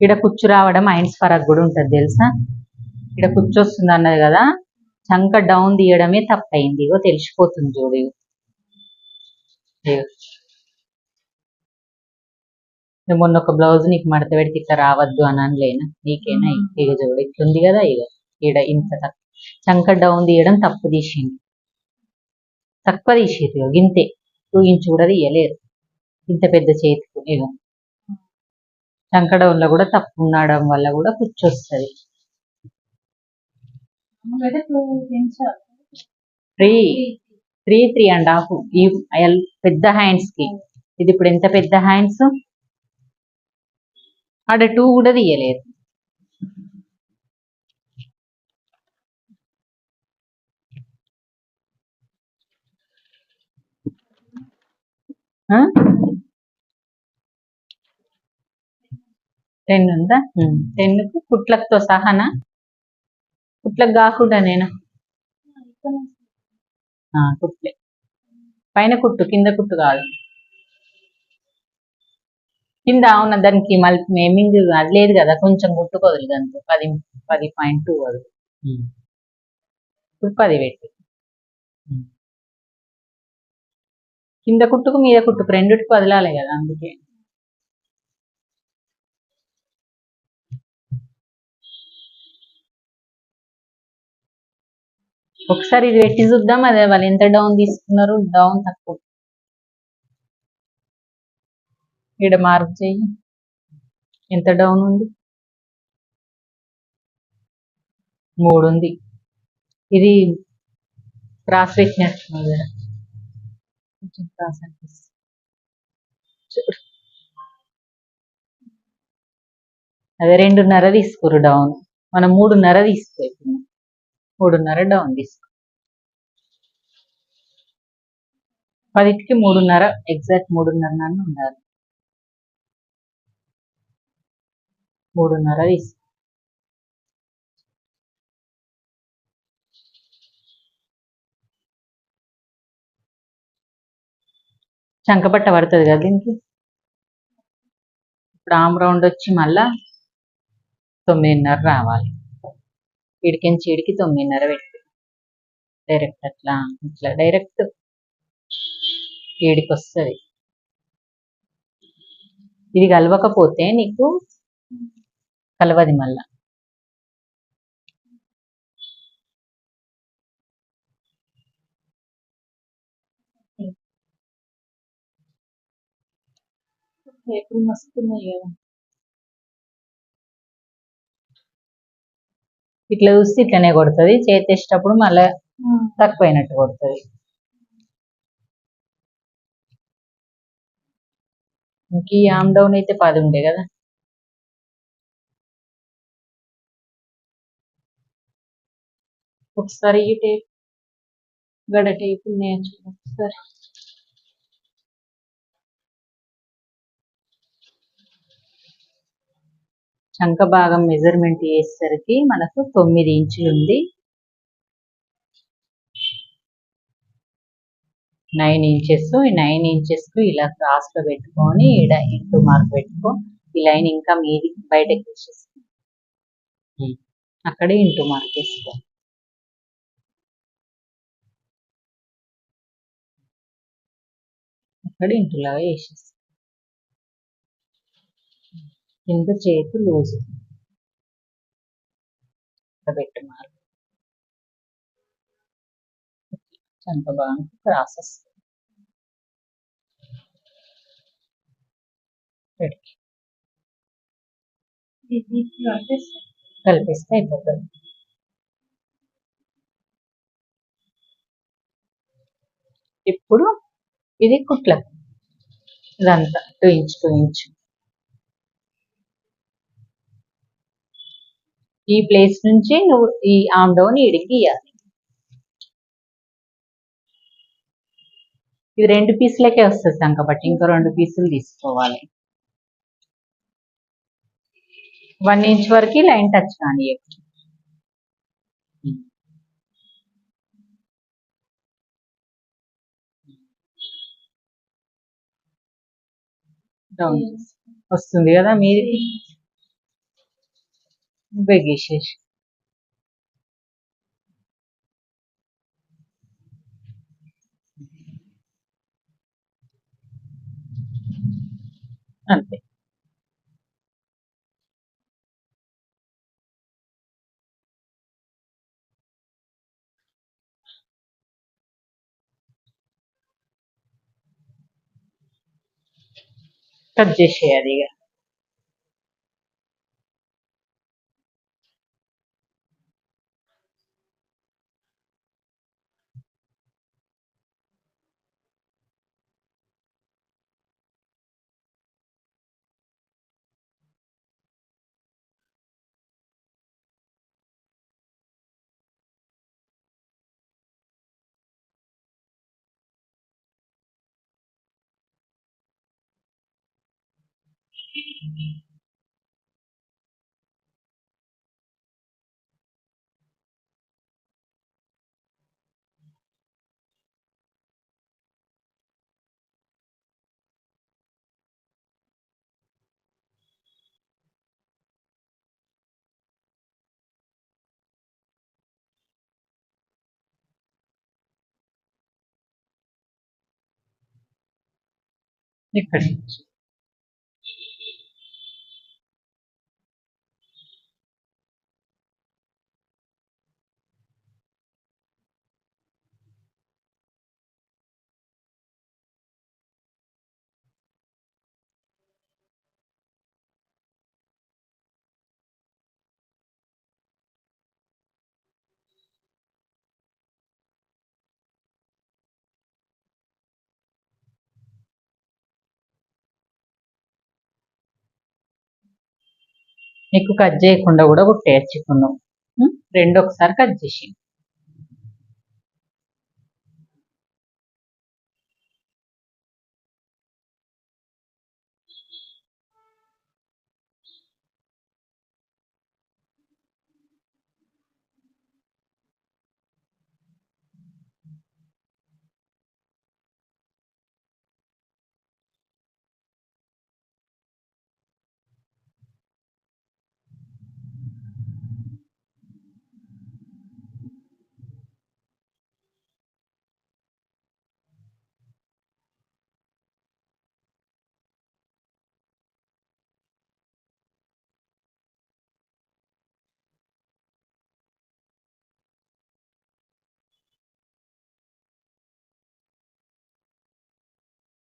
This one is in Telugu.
ఇక్కడ కుచ్చు రావడం ఐన్స్ ఫరక్ కూడా ఉంటుంది తెలుసా? ఇక్కడ కుచ్చు వస్తుంది అన్నది కదా చంక డౌన్ తీయడమే తప్పైంది. ఇగో తెలిసిపోతుంది చూడు మొన్న ఒక బ్లౌజ్ నీకు మడత పెడితే ఇట్లా రావద్దు అని అనలేనా? నీకేనా? ఇక చూడు ఇట్లుంది కదా ఇక ఈడ ఇంత తక్కువ చంక డౌన్ తీయడం తప్పు తీసింది తక్కువ తీసిర్రు ఇగో గింతే. టూ ఇంచ్ కూడా తీయలేరు ఇంత పెద్ద చేతికి ఇగో. చంక డౌన్లో కూడా తప్పు ఉండడం వల్ల కూడా కూర్చొస్తుంది three three three and half. ఈ పెద్ద హ్యాండ్స్కి. ఇది ఇప్పుడు ఎంత పెద్ద హ్యాండ్స్? ఆడ టూ కూడా తీయలేదు. టెన్ ఉందా? టెన్కు కుట్లతో సహానా కుట్లకు కాకుండా నేను? ఆ, కుట్లే పైన కుట్టు కింద కుట్టు కాదు. కింద అవును దానికి మళ్ళీ మేమింగ్ అది లేదు కదా కొంచెం కుట్టు కొదులు అంతే పది పది పాయింట్ టూ అది ఇప్పుడు పది పెట్టి. కింద కుట్టుకు మీద కుట్టుకు రెండుటికి వదలాలి కదా అందుకే. ఒకసారి ఇది పెట్టి చూద్దాం అదే వాళ్ళు ఎంత డౌన్ తీసుకున్నారు డౌన్ తక్కువ. ఇక్కడ మార్క్ చెయ్యి ఎంత డౌన్ ఉంది? మూడు ఉంది. ఇది క్రాస్ పెట్టినట్టున్నది కదా కొంచెం క్రాస్ అనిపిస్తుంది చూడు. అదే రెండున్నర తీసుకురు డౌన్ మనం మూడున్నర తీసుకోవాలి మూడున్నర డౌన్ తీసుకో. పదిటికి మూడున్నర ఎగ్జాక్ట్ మూడున్నర నన్ను ఉండాలి. మూడున్నర తీసుకో. చంకపట్ట పడుతుంది కదా దీనికి? ఇప్పుడు ఆమ్ రౌండ్ వచ్చి మళ్ళా తొమ్మిదిన్నర రావాలి. ఇడికించి ఇడికి తొమ్మిదిన్నర పెట్టి. డైరెక్ట్ అట్లా ఇట్లా డైరెక్ట్ వీడికి వస్తుంది ఇది కలవకపోతే నీకు కలవది మళ్ళా. ఏప్రిల్ మస్తున్నాయి కదా. ఇట్లా చూస్తే ఇట్లనే కొడుతుంది. చేతేసేటప్పుడు మళ్ళా తక్కువైనట్టు కొడుతుంది. ఇంక ఈ ఆమ్ డౌన్ అయితే పది ఉండే కదా. ఒకసారి ఈ టేప్ గడ టేప్ నేర్చుకో ఒకసారి. చంక భాగం మెజర్మెంట్ చేసేసరికి మనకు తొమ్మిది ఇంచులు ఉంది. నైన్ ఇంచెస్ ఈ నైన్ ఇంచెస్కు ఇలా క్రాస్లో పెట్టుకొని ఈడ ఇంటూ మార్క్ పెట్టుకో. ఈ లైన్ ఇంకా మీది బయటకి తీసేసుకో ఉమ్. అక్కడే ఇంటూ మార్క్ వేసుకో. అక్కడ ఇంటులాగా వేసేసుకో. కింద చేతి లూజు ఇక్కడ పెట్టు మార్క్ చంక భాగం క్రాస్ అయిపోతుంది. ఇప్పుడు ఇది కుట్లకు ఇదంతా. Two inch two inch. ఈ ప్లేస్ నుంచి నువ్వు ఈ ఆమ్ డౌన్ ఈడికి గీయాలి. ఇది రెండు పీసులకే వస్తుంది సంక బట్టి ఇంకో రెండు పీసులు తీసుకోవాలి. వన్ ఇంచ్ వరకు లైన్ టచ్ కానీ డౌన్ వస్తుంది కదా మీది? బెగేసేసి అంతే కట్ చేసేయాలి ఇక ఇక్కడ నుంచి ఎక్కువ కట్ చేయకుండా కూడా కుట్టేయచ్చు ఇప్పుడు నువ్వు. రెండు ఒకసారి కట్ చేసి